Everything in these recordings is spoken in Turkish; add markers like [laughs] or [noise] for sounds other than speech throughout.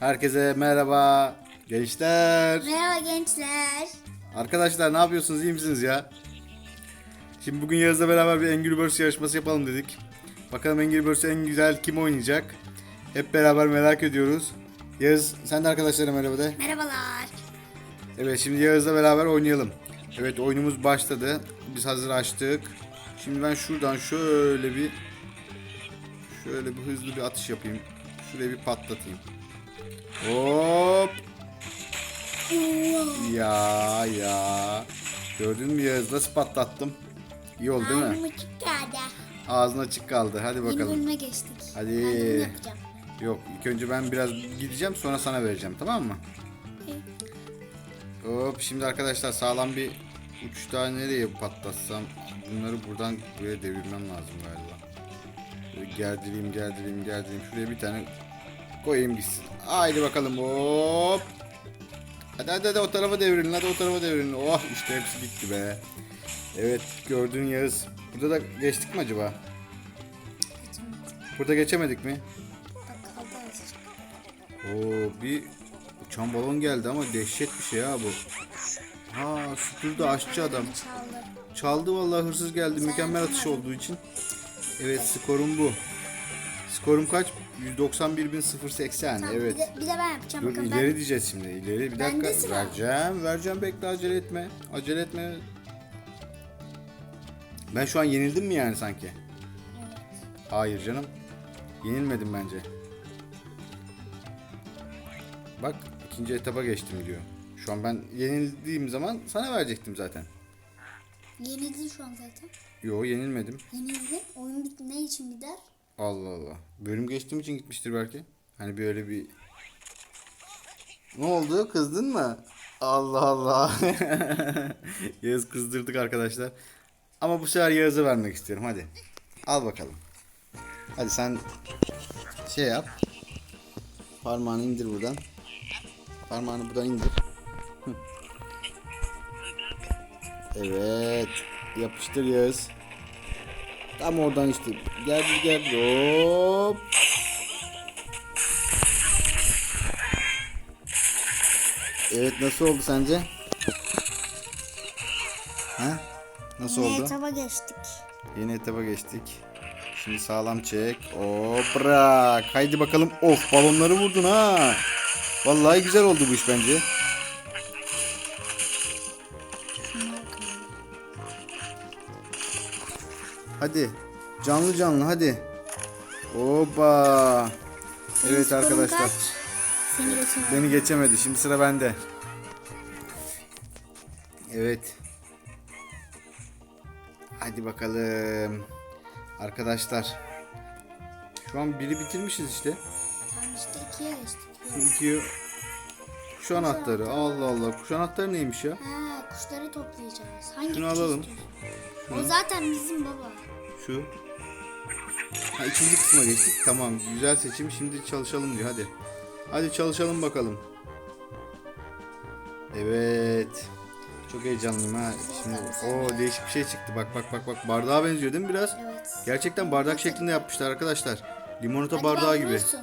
Herkese merhaba gençler. Merhaba gençler. Arkadaşlar ne yapıyorsunuz iyi misiniz ya? Şimdi bugün Yağız'la beraber bir Angry Birds yarışması yapalım dedik. Bakalım Angry Birds'ü en güzel kim oynayacak? Hep beraber merak ediyoruz. Yağız sen de arkadaşlara merhaba de. Merhabalar. Evet şimdi Yağız'la beraber oynayalım. Evet oyunumuz başladı. Biz hazır açtık. Şimdi ben şuradan şöyle bir şöyle bir hızlı bir atış yapayım. Şuraya bir patlatayım. Hop. Ya ya. Gördün mü Yağız nasıl patlattım? İyi oldu değil mi? Ağzım açık geldi. Ağzın açık kaldı. Hadi bakalım. bölüme geçtik. Hadi. Ben de bunu yapacağım. Yok ilk önce ben biraz gideceğim sonra sana vereceğim tamam mı? Hop şimdi arkadaşlar sağlam bir uçta nereye patlatsam bunları buradan buraya devirmem lazım galiba. Böyle gerdireyim gerdireyim gerdireyim şuraya bir tane koyayım gitsin. Haydi bakalım hop. Hadi hadi hadi o tarafa devrilin hadi o tarafa devrilin. Oh işte hepsi bitti be. Evet gördüğün Yağız. Burada da geçtik mi acaba? Burada geçemedik mi? Oo bir uçan balon geldi ama dehşet bir şey ha bu. Ha süpürdü aşçı adam. Çaldı. Çaldı vallahi hırsız geldi mükemmel atış olduğu için. Evet skorum bu. Skorum kaç? 191.080 Tamam, evet. Bir de, bir de ben yapacağım. Dur ileri ben diyeceğiz şimdi ileri bir dakika sıra. vereceğim vereceğim bekle acele etme acele etme. Ben şu an yenildim mi yani sanki? Hayır canım. Yenilmedim bence. Bak ikinci etapa geçtim diyor. Şu an ben yenildiğim zaman sana verecektim zaten. yenildin şu an zaten. Yo yenilmedim. Yenildin. Oyun bit ne için gider? Allah Allah. Bölüm geçtiğim için gitmiştir belki. Hani böyle bir... Ne oldu? Kızdın mı? Allah Allah. [laughs] Yağız kızdırdık arkadaşlar. Ama bu sefer Yağız'a vermek istiyorum. Hadi. Al bakalım. Hadi sen şey yap. Parmağını indir buradan. Parmağını buradan indir. Evet. Yapıştır Yağız. Tam oradan işte. Geldi geldi. Hop. Evet nasıl oldu sence? Ha? Nasıl Yeni oldu? etaba geçtik. Yeni etaba geçtik. Şimdi sağlam çek. Hop bırak. Haydi bakalım. Of balonları vurdun ha. Vallahi güzel oldu bu iş bence. Hadi. Canlı canlı hadi. Hoppa. Evet arkadaşlar. kaç? Seni. Beni geçemedi. Şimdi sıra bende. Evet. Hadi bakalım. Arkadaşlar. Şu an biri bitirmişiz işte. Tamam işte ikiye geçtik. Çünkü şu anahtarı. Allah Allah. Kuş anahtarı neymiş ya? Ha kuşları toplayacağız. Hangi Şunu alalım. istiyorsun? O zaten bizim baba. Şu. Ha ikinci kısma geçtik. Tamam. Güzel seçim. Şimdi çalışalım diyor. Hadi. Hadi çalışalım bakalım. Evet. Çok heyecanlıyım ha. Şimdi o değişik bir şey çıktı. Bak bak bak bak. Bardağa benziyor değil mi biraz? Evet. Gerçekten bardak şeklinde yapmışlar arkadaşlar. Limonata Hadi bardağı gibi. vurursun.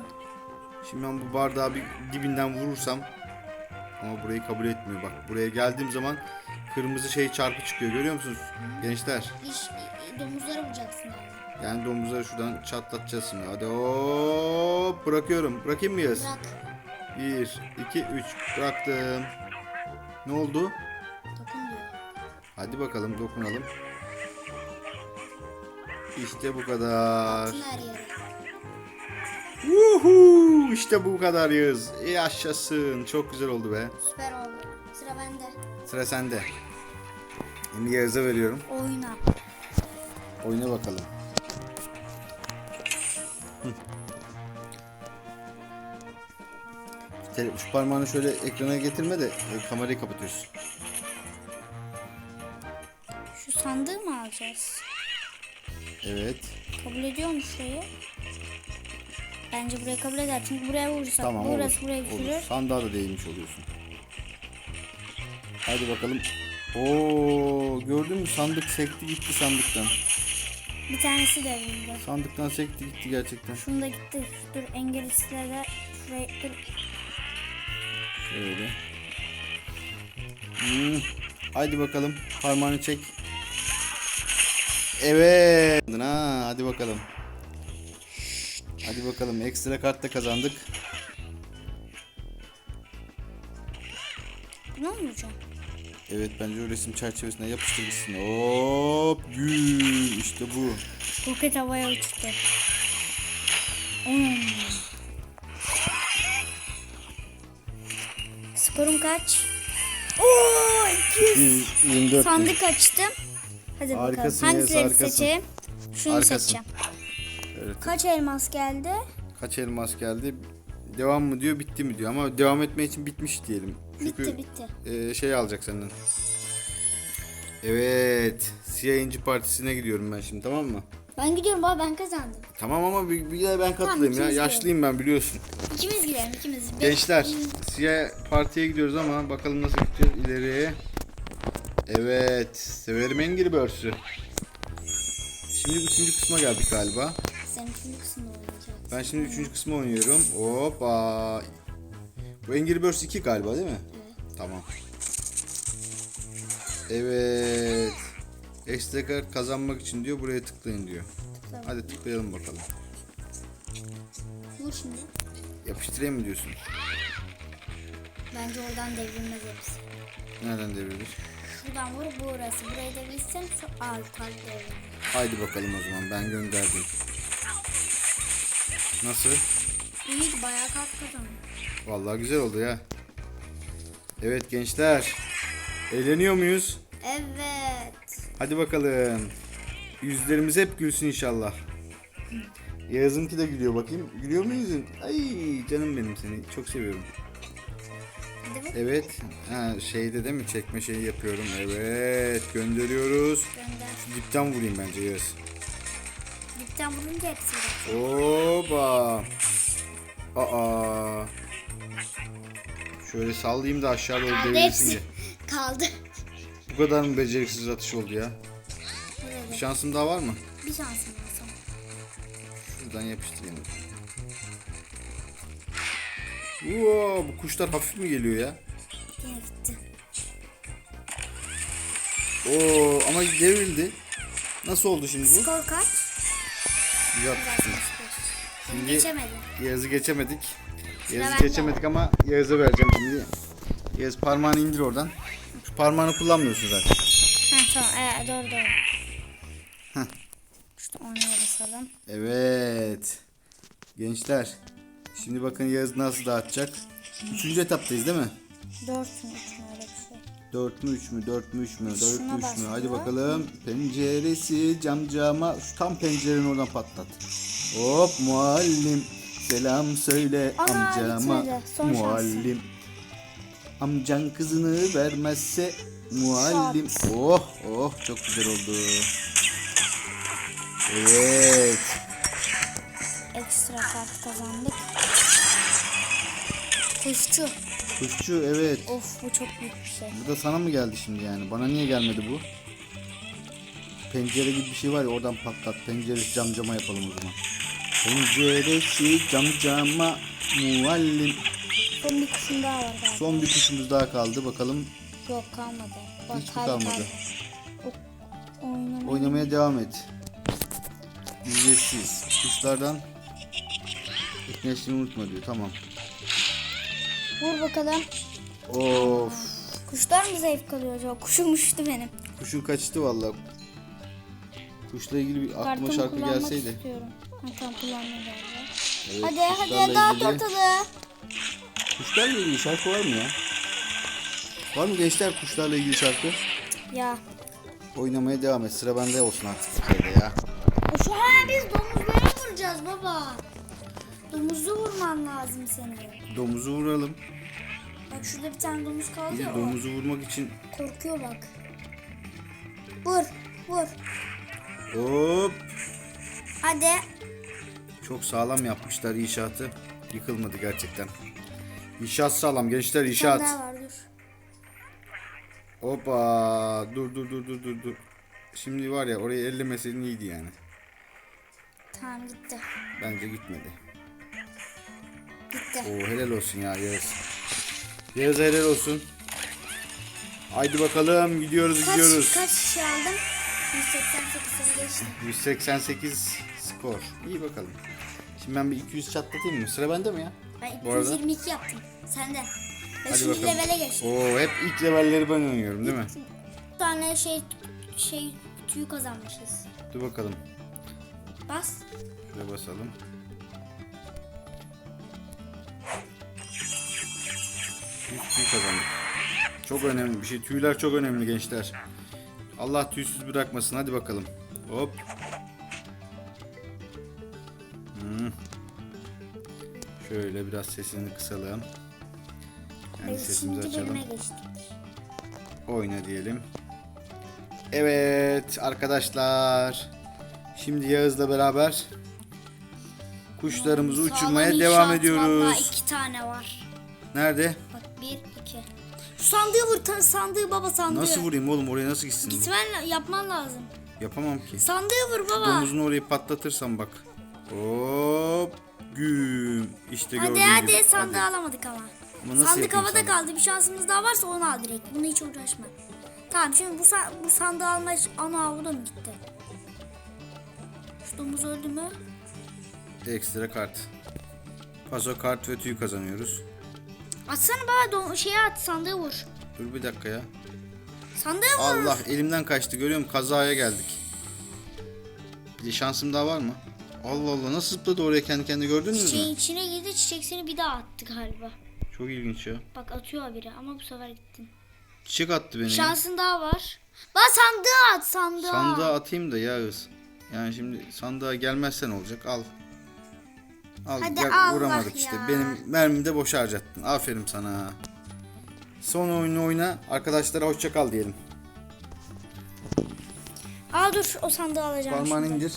Şimdi ben bu bardağı bir dibinden vurursam ama burayı kabul etmiyor. Bak buraya geldiğim zaman kırmızı şey çarpı çıkıyor. Görüyor musunuz gençler? Domuzlara vuracaksın abi. Yani domuzları şuradan çatlatacağız şimdi. Hadi hop bırakıyorum. Bırakayım mı Yağız? Bırak. 1, 2, 3 bıraktım. Ne oldu? Dokun diyor. Hadi bakalım dokunalım. İşte bu kadar. Her yere. Uhu, işte bu kadar Yağız. Yaşasın. Çok güzel oldu be. Süper oldu. Sıra bende. Sıra sende. Şimdi Yağız'a veriyorum. Oyna. Oyna bakalım. Hı. Şu parmağını şöyle ekrana getirme de e, kamerayı kapatıyorsun. Şu sandığı mı alacağız? Evet. Kabul ediyor mu şurayı? Bence burayı kabul eder. Çünkü buraya vurursak Tamam burası olur. buraya olur. düşürür. Sandığa da değmiş oluyorsun. Hadi bakalım. Oo, gördün mü sandık sekti gitti sandıktan. Bir tanesi devrildi. Sandıktan sekti gitti gerçekten. Şunu da gitti. Dur engellisle de şuraya dur. Öyle. Hmm. Haydi bakalım. Parmağını çek. Evet. Ha, hadi bakalım. Hadi bakalım. Ekstra kart da kazandık. Ne olacak? Evet bence o resim çerçevesine yapıştırmışsın. Hop gül. İşte bu. Roket havaya uçtu. Hmm. Skorum kaç? Oo 200. 24 Sandık açtım. Hadi Harikasın bakalım. Hangileri harikasın. seçeyim? Şunu Harikasın. seçeceğim. Evet. Kaç elmas geldi? Kaç elmas geldi? Devam mı diyor, bitti mi diyor. Ama devam etme için bitmiş diyelim. Çünkü Bitti bitti. e, şey alacak senden. Evet. Siyah İnci Partisi'ne gidiyorum ben şimdi tamam mı? Ben gidiyorum baba ben kazandım. Tamam ama bir, bir de ben katılayım ya. ikimiz Yaşlıyım ben biliyorsun. İkimiz gidelim ikimiz. Gençler siyah partiye gidiyoruz ama bakalım nasıl gideceğiz ileriye. Evet. Severim Angry Birds'ü. Şimdi üçüncü kısma geldik galiba. Sen üçüncü kısımda. Ben şimdi üçüncü kısmı oynuyorum. Hoppa. Bu Angry Birds 2 galiba değil mi? Evet. Tamam. Evet. Ekstra kart kazanmak için diyor buraya tıklayın diyor. Tıkla. Hadi tıklayalım bakalım. Vur şimdi. Yapıştırayım mı diyorsun? Bence oradan devrilmez hepsi. Nereden devrilir? Şuradan vur burası. Burayı devirsen şu alt alt devrilir. Haydi bakalım o zaman ben gönderdim. Nasıl? İyiydi bayağı kart kazandı. Vallahi güzel oldu ya. Evet gençler. Eğleniyor muyuz? Evet. Hadi bakalım. Yüzlerimiz hep gülsün inşallah. Yağız'ınki de gülüyor bakayım. Gülüyor mu yüzün? Ay canım benim seni. Çok seviyorum. Evet. Ha, şeyde değil mi? Çekme şeyi yapıyorum. Evet. Gönderiyoruz. gönder. Şu dipten vurayım bence Yağız. Dipten vurunca hepsi de. Oba. Aa. Şöyle sallayayım da aşağı doğru Kaldı devrilsin hepsi. diye. Kaldı. Bu kadar mı beceriksiz atış oldu ya? Bir şansım daha var mı? Bir şansım var son. Şuradan yapıştırayım. Oo, bu kuşlar hafif mi geliyor ya? Yine gitti. Oo, ama devrildi. Nasıl oldu şimdi bu? Skor kaç? Güzel. Şimdi Geçemedim. Yağız'ı geçemedik. Yağız'ı bende. geçemedik ama Yağız'a vereceğim şimdi. Yağız parmağını indir oradan. Şu parmağını kullanmıyorsun zaten. Ha tamam evet doğru doğru. Heh. İşte oynaya basalım. Evet. Gençler. Şimdi bakın Yağız nasıl dağıtacak. Üçüncü etaptayız değil mi? Dört mü üç mü. 4 mü 3 mü 4 mü 3 mü 4 Şuna mü 3 mü basıyor. hadi bakalım penceresi cam cama şu tam pencerenin oradan patlat hop muallim selam söyle Ana, amcama bitmedi. Son muallim amcan kızını vermezse muallim oh oh çok güzel oldu evet Ekstra kart kazandık. Kuşçu. Kuşçu evet Of bu çok büyük bir şey. Bu da sana mı geldi şimdi yani? Bana niye gelmedi bu? Pencere gibi bir şey var ya oradan patlat. Penceresi cam cama yapalım o zaman. Penceresi cam cama muallim. Son bir kuşun daha var galiba. Son bir kuşumuz daha kaldı. Bakalım Yok kalmadı. Bak, hiç mi kalmadı? Oynamaya. Oynamaya devam et. Ücretsiz. Kuşlardan etkileşimi unutma diyor. Tamam. Vur bakalım. Of. Kuşlar mı zevk alıyor acaba? Kuşum uçtu benim. Kuşun kaçtı vallahi. Kuşla ilgili bir aklıma Kartımı şarkı kullanmak gelseydi. istiyorum. Ha tamam kullanmaya geldi. Evet, Hadi hadi dağıt ilgili- ortalığı. Kuşlarla ilgili şarkı var mı ya? Var mı gençler kuşlarla ilgili şarkı? Ya. Oynamaya devam et. Sıra bende olsun artık ya. Şu an biz domuzlara vuracağız baba. Domuzu vurman lazım senin. Domuzu vuralım. Bak şurada bir tane domuz kaldı Bir de ya. o domuzu vurmak için Korkuyor bak. Vur. Vur. hop Hadi. çok sağlam yapmışlar inşaatı. Yıkılmadı gerçekten. İnşaat sağlam gençler Bir tane inşaat. daha var dur. Hoppa dur dur dur dur dur dur. Şimdi var ya orayı ellemeseydin iyiydi yani. Tamam gitti. Bence gitmedi. Oo helal olsun ya Yağız. Yağız helal olsun. Haydi bakalım gidiyoruz Kaç, gidiyoruz. kaç kişi aldım? 188 seni geçtim. 188 skor. İyi bakalım. Şimdi ben bir 200 çatlatayım mı? Sıra bende mi ya? Ben Bu arada- 222 yaptım. Sen de. Hadi bakalım. levele geçtim. Oo hep ilk levelleri ben oynuyorum değil mi? Bir tane şey şey tüy kazanmışız. Dur bakalım. Bas. Şuraya basalım. Yüz tüy kazandık. Çok önemli bir şey. Tüyler çok önemli gençler. Allah tüysüz bırakmasın. Hadi bakalım. Hop. Hmm. Şöyle biraz sesini kısalım. Yani sesimizi açalım. Oyna diyelim. Evet arkadaşlar. Şimdi Yağız'la beraber kuşlarımızı uçurmaya devam inşaat Vallahi ediyoruz. iki tane var. Nerede? Sandığı vur ta- sandığı baba sandığı. Nasıl vurayım oğlum oraya nasıl gitsin? Gitmen la- yapman lazım. Yapamam ki. Sandığı vur baba. Domuzun orayı patlatırsam bak. Hop güm. İşte hadi gördüğün hadi gibi. sandığı Hadi. alamadık ama. Ama nasıl Sandık yapayım havada sandık? kaldı. Bir şansımız daha varsa onu al direkt. Bunu hiç uğraşma. Tamam şimdi bu, sa- bu sandığı alma ana da mı gitti? Şu domuz öldü mü? Ekstra kart. Paso kart ve tüy kazanıyoruz. Atsana baba şeye at sandığı vur. Dur bir dakika ya. Sandığı vur. Allah elimden kaçtı görüyor musun? Kazaya geldik. Bir şansım daha var mı? Allah Allah nasıl zıpladı oraya kendi kendine gördünüz mü? Çiçeğin içine girdi çiçek seni bir daha attı galiba. Çok ilginç ya. Bak atıyor habire ama bu sefer gittin. Çiçek attı beni. ya. Şansın daha var. Bak sandığı at sandığı. Sandığa atayım da Yağız. Yani şimdi sandığa gelmezsen olacak al. Al Hadi gel, Allah vuramadık işte. ya. Benim mermimi de boşa harcattın. Aferin sana. Son oyunu oyna. Arkadaşlara hoşça kal diyelim. Aa dur o sandığı alacağım Parmağını şimdi. indir.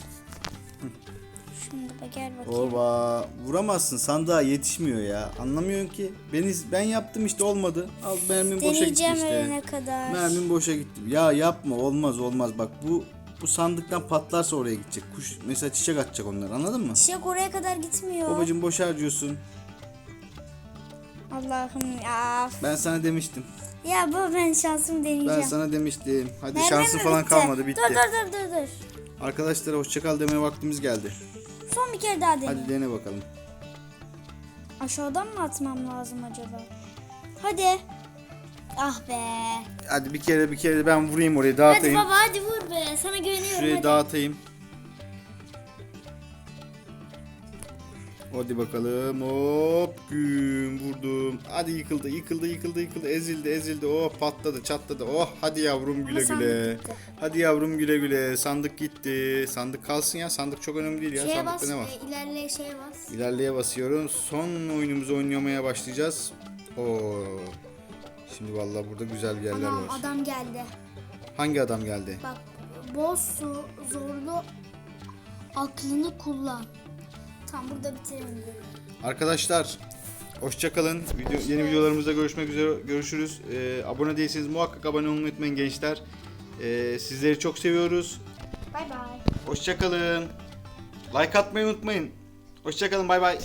Şimdi bak gel bakayım. Oba vuramazsın sandığa yetişmiyor ya. Anlamıyorsun ki. Beni ben yaptım işte olmadı. Al mermim boşa gitti Deneyeceğim işte. ölene kadar. Mermim boşa gitti. Ya yapma olmaz olmaz. Bak bu bu sandıktan patlarsa oraya gidecek. Kuş mesela çiçek atacak onlar anladın mı? Çiçek oraya kadar gitmiyor. Babacım boş harcıyorsun. Allah'ım ya. Ben sana demiştim. Ya baba ben şansımı deneyeceğim. Ben sana demiştim. Hadi Mermi şansın mi falan bitti? kalmadı bitti. Dur dur dur dur dur. Arkadaşlara hoşçakal demeye vaktimiz geldi. Son bir kere daha deneyeyim. Hadi dene bakalım. Aşağıdan mı atmam lazım acaba? Hadi. Ah be. Hadi bir kere bir kere ben vurayım orayı Hadi dağıtayım. baba hadi vur be. Sana güveniyorum Şurayı hadi. dağıtayım. Hadi bakalım. Hop güm vurdum. Hadi yıkıldı yıkıldı yıkıldı yıkıldı ezildi ezildi. Oh patladı çatladı. Oh hadi yavrum güle güle. Hadi yavrum güle güle. Sandık gitti. Sandık kalsın ya. Sandık çok önemli değil ya. Şeye Sandıkta bas. ne var? e, ilerle şeye bas. İlerleye basıyorum. Son oyunumuzu oynamaya başlayacağız. Oo. Şimdi vallahi burada güzel yerler Anam var. adam geldi. Hangi adam geldi? Bak boz su zorlu aklını kullan. Tam burada bitirelim. Arkadaşlar hoşça kalın. Video, yeni videolarımızda görüşmek üzere. Görüşürüz. Ee, abone değilseniz muhakkak abone olmayı unutmayın gençler. Ee, sizleri çok seviyoruz. Bay bay. Hoşça kalın. Like atmayı unutmayın. Hoşça kalın. Bay bay.